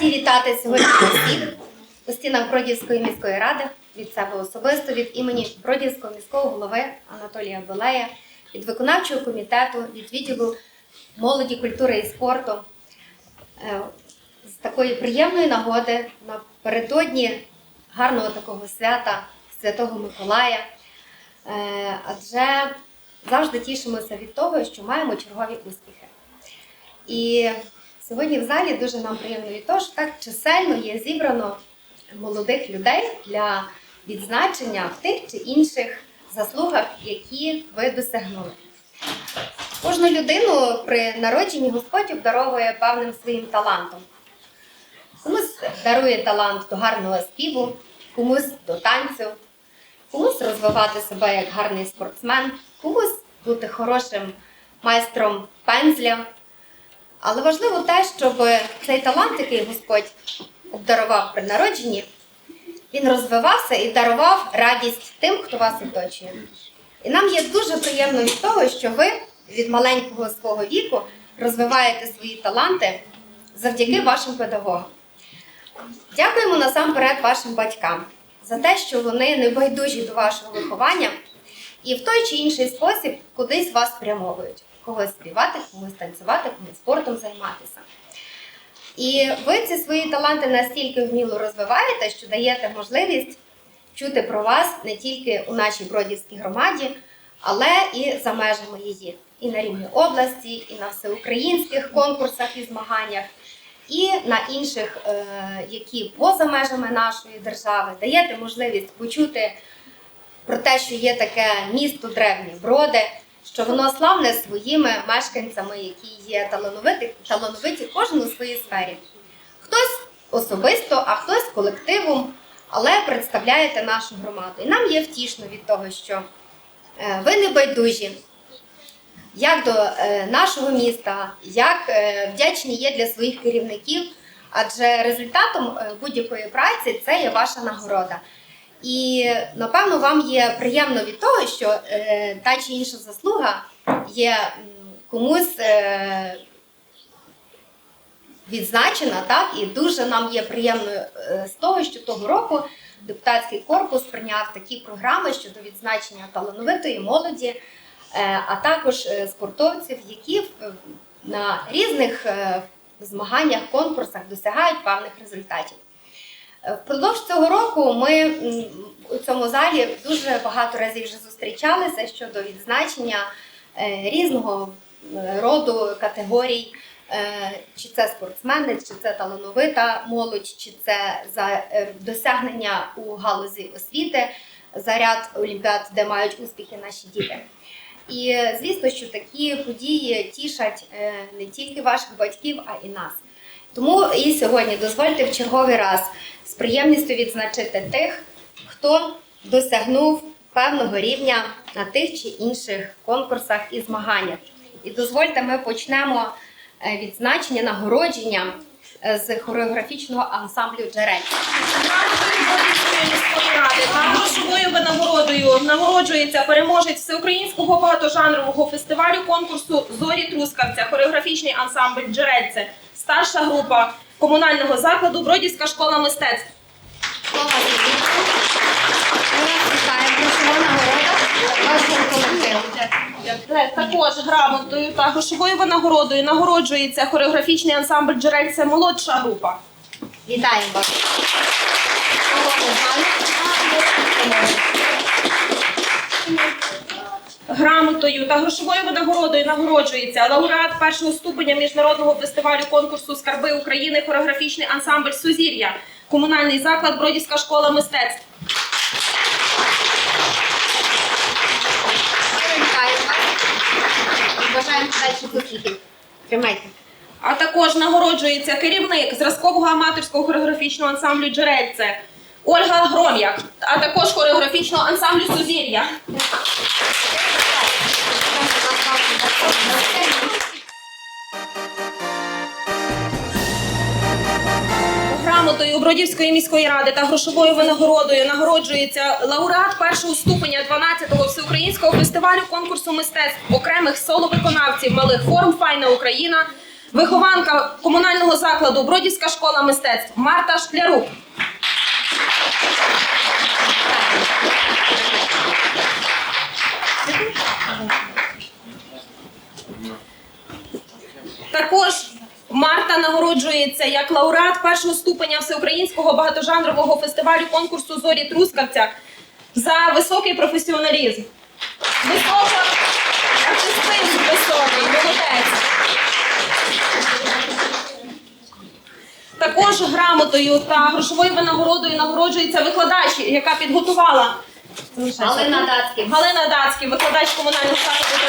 Раді вітати сьогодні всіх у стінах Бродівської міської ради від себе особисто, від імені Бродівського міського голови Анатолія Белея, від виконавчого комітету, від відділу молоді, культури і спорту. Е, З такої приємної нагоди напередодні гарного такого свята Святого Миколая. Е, Адже завжди тішимося від того, що маємо чергові успіхи. І сьогодні в залі дуже нам приємно від того, що так чисельно є зібрано молодих людей для відзначення в тих чи інших заслугах, які ви досягнули. Кожну людину при народженні Господь обдаровує певним своїм талантом. Комусь дарує талант до гарного співу, комусь до танцю, комусь розвивати себе як гарний спортсмен, комусь бути хорошим майстром пензля. Але важливо те, щоб цей талант, який Господь обдарував при народженні, він розвивався і дарував радість тим, хто вас оточує. І нам є дуже приємно від того, що ви від маленького свого віку розвиваєте свої таланти завдяки вашим педагогам. Дякуємо насамперед вашим батькам за те, що вони не байдужі до вашого виховання і в той чи інший спосіб кудись вас спрямовують. Когось співати, комусь танцювати, комусь спортом займатися. І ви ці свої таланти настільки вміло розвиваєте, що даєте можливість чути про вас не тільки у нашій Бродівській громаді, але і за межами її. І на рівні області, і на всеукраїнських конкурсах і змаганнях, і на інших, е, які поза межами нашої держави, даєте можливість почути про те, що є таке місто древні броди, що воно славне своїми мешканцями, які є талановиті, талановиті кожен у своїй сфері. Хтось особисто, а хтось колективом, але представляєте нашу громаду. І нам є втішно від того, що е, ви не байдужі. Як до е, нашого міста, як е, вдячні є для своїх керівників, адже результатом будь-якої праці це є ваша нагорода. І напевно вам є приємно від того, що е, та чи інша заслуга є комусь е, відзначена, так і дуже нам є приємно е, з того, що того року депутатський корпус прийняв такі програми щодо відзначення талановитої молоді, е, а також е, спортовців, які е, на різних е, змаганнях, конкурсах досягають певних результатів. Е, Впродовж цього року ми у цьому залі дуже багато разів вже зустрічалися щодо відзначення е, різного е, роду категорій, чи це спортсмени, чи це талановита молодь, чи це за досягнення у галузі освіти, за ряд олімпіад, де мають успіхи наші діти. І звісно, що такі події тішать не тільки ваших батьків, а і нас. Тому і сьогодні дозвольте в черговий раз з приємністю відзначити тих, хто досягнув певного рівня на тих чи інших конкурсах і змаганнях. І дозвольте, ми почнемо е, відзначення нагородження е, з хореографічного ансамблю Джерель. Грошовою винагородою нагороджується переможець всеукраїнського багатожанрового фестивалю конкурсу Зорі Трускавця, хореографічний ансамбль Джерельце, старша група комунального закладу Бродівська школа мистецтв. Вашого колективу. Також грамотою та грошовою винагородою нагороджується хореографічний ансамбль Джерельце молодша група. Вітаємо вас. Грамотою та грошовою винагородою нагороджується лауреат першого ступеня міжнародного фестивалю конкурсу Скарби України хореографічний ансамбль Сузір'я, комунальний заклад Бродівська школа мистецтв. Бажаємо. Тримайте. А також нагороджується керівник зразкового аматорського хореографічного ансамблю Джерельце Ольга Гром'як, а також хореографічного ансамблю Сузір'я. Грамотою Бродівської міської ради та грошовою винагородою нагороджується лауреат першого ступеня 12-го всеукраїнського фестивалю конкурсу мистецтв окремих соло-виконавців малих форм Файна Україна Вихованка комунального закладу Бродівська школа мистецтв Марта Шклярук. Також Марта нагороджується як лауреат першого ступеня всеукраїнського багатожанрового фестивалю конкурсу Зорі Трускавця за високий професіоналізм. Висока Також грамотою та грошовою винагородою нагороджується викладач, яка підготувала Галина Дацький. Галина Дацький, викладач комунального закладу.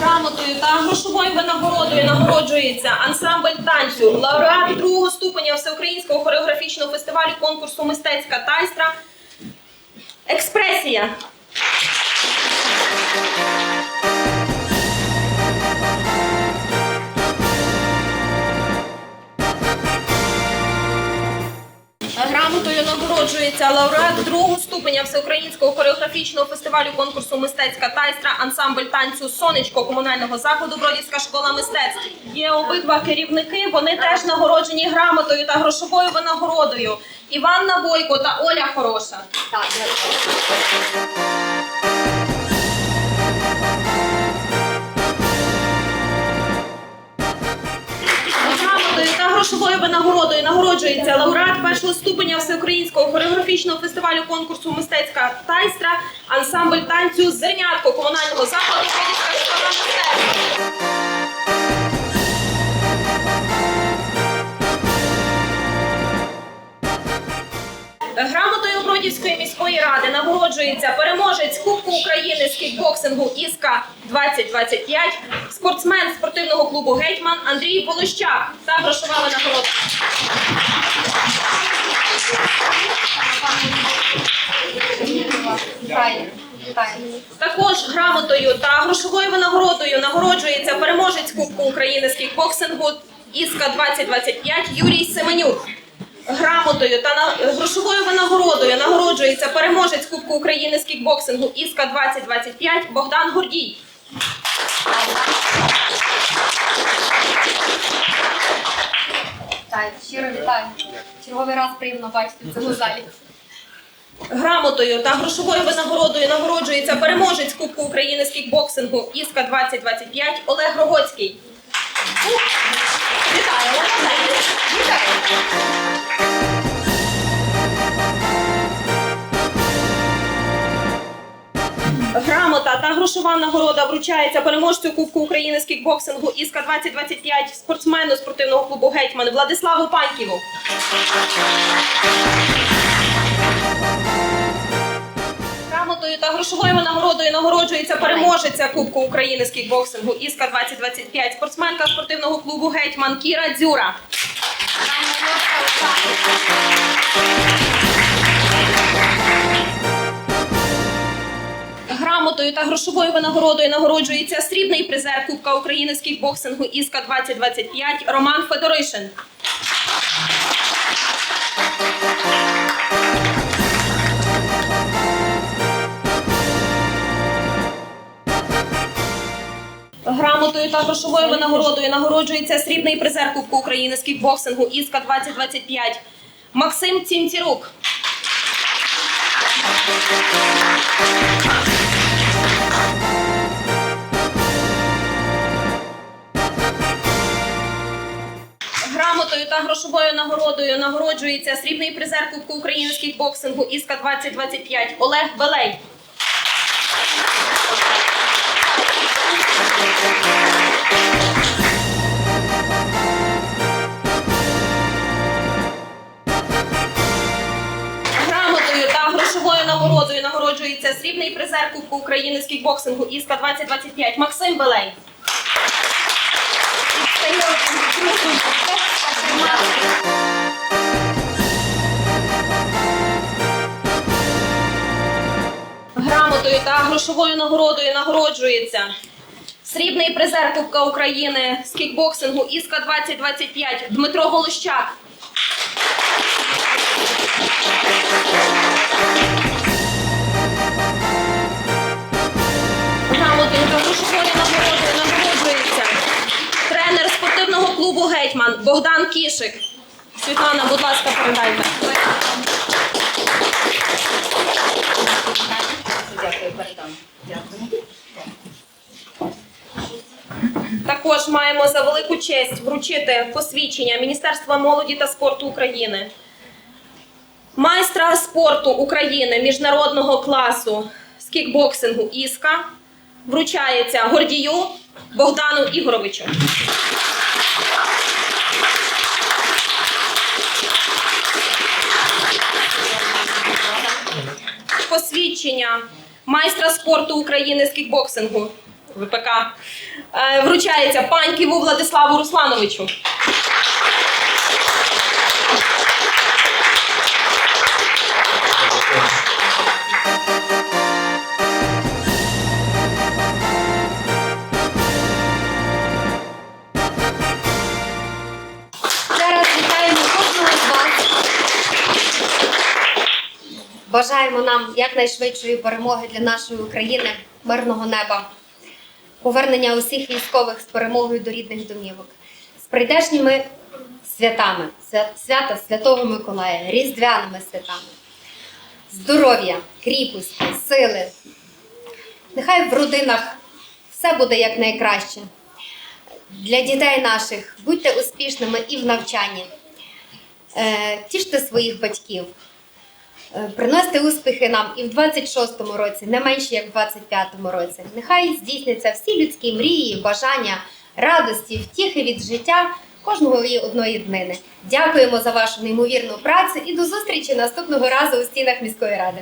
Грамотою та грошовою винагородою нагороджується ансамбль танцю, лауреат другого ступеня всеукраїнського хореографічного фестивалю конкурсу Мистецька тайстра. Експресія. Нагороджується лауреат другого ступеня всеукраїнського хореографічного фестивалю конкурсу Мистецька тайстра ансамбль танцю Сонечко комунального закладу Бродівська школа мистецтв. Є обидва керівники. Вони теж нагороджені грамотою та грошовою винагородою. Іванна Бойко та Оля Хороша. Так, дякую. Грошовою винагородою нагороджується лауреат першого ступеня всеукраїнського хореографічного фестивалю конкурсу Мистецька тайстра ансамбль танцю Зернятко комунального закладу Бродівська Бродівської міської ради нагороджується переможець Кубку України з кікбоксингу Іска 2025, спортсмен спортивного клубу Гетьман Андрій Полощак та. Вітаю. Вітаю. Також грамотою та грошовою винагородою нагороджується переможець Кубку України з кікбоксингу Іска 2025 Юрій Семенюк. Грамотою та грошовою винагородою нагороджується переможець Кубку України з кікбоксингу Іска 2025 Богдан Гордій. Вітаю. Щиро вітаю. Черговий раз приємно бачити в цьому залі. Грамотою та грошовою винагородою нагороджується переможець Кубку України з кікбоксингу Іска 2025 Олег Рогоцький. Грошова нагорода вручається переможцю Кубку України з кікбоксингу Іска 2025 спортсмену спортивного клубу Гетьман Владиславу Паньківу. Грамотою та грошовою винагородою нагороджується переможеця Кубку України з кікбоксингу Іска 2025 спортсменка спортивного клубу Гетьман Кіра Дзюра. Грамотою та грошовою винагородою нагороджується срібний призер Кубка України з кікбоксингу Іска 2025 Роман Федоришин. Грамотою та грошовою винагородою нагороджується срібний призер Кубку України з кікбоксингу Іска 2025 Максим Цінцірук. Грамотою та грошовою нагородою нагороджується срібний призер Кубку України з кікбоксингу Іска 2025 Олег Белей. Грамотою та грошовою нагородою нагороджується срібний призер Кубку України з кікбоксингу Іска 2025 Максим Белей. Грамотою та грошовою нагородою нагороджується срібний призер Кубка України з кікбоксингу Іска 2025 Дмитро Голощак. Гетьман Богдан Кішик. Світлана, будь ласка, передайте. Також маємо за велику честь вручити посвідчення Міністерства молоді та спорту України. Майстра спорту України міжнародного класу з кікбоксингу Іска вручається Гордію Богдану Ігоровичу. Посвідчення майстра спорту України з кікбоксингу ВПК е, вручається Паньківу Владиславу Руслановичу. Бажаємо нам якнайшвидшої перемоги для нашої України, мирного неба, повернення усіх військових з перемогою до рідних домівок, з прийдешніми святами, свята Святого Миколая, різдвяними святами, здоров'я, кріпості, сили. Нехай в родинах все буде якнайкраще для дітей наших будьте успішними і в навчанні. Е, Тіште своїх батьків. Е, Приносьте успіхи нам і в 26-му році, не менше як в 25-му році. Нехай здійсняться всі людські мрії, бажання, радості, втіхи від життя кожного і одної днини. Дякуємо за вашу неймовірну працю і до зустрічі наступного разу у стінах міської ради.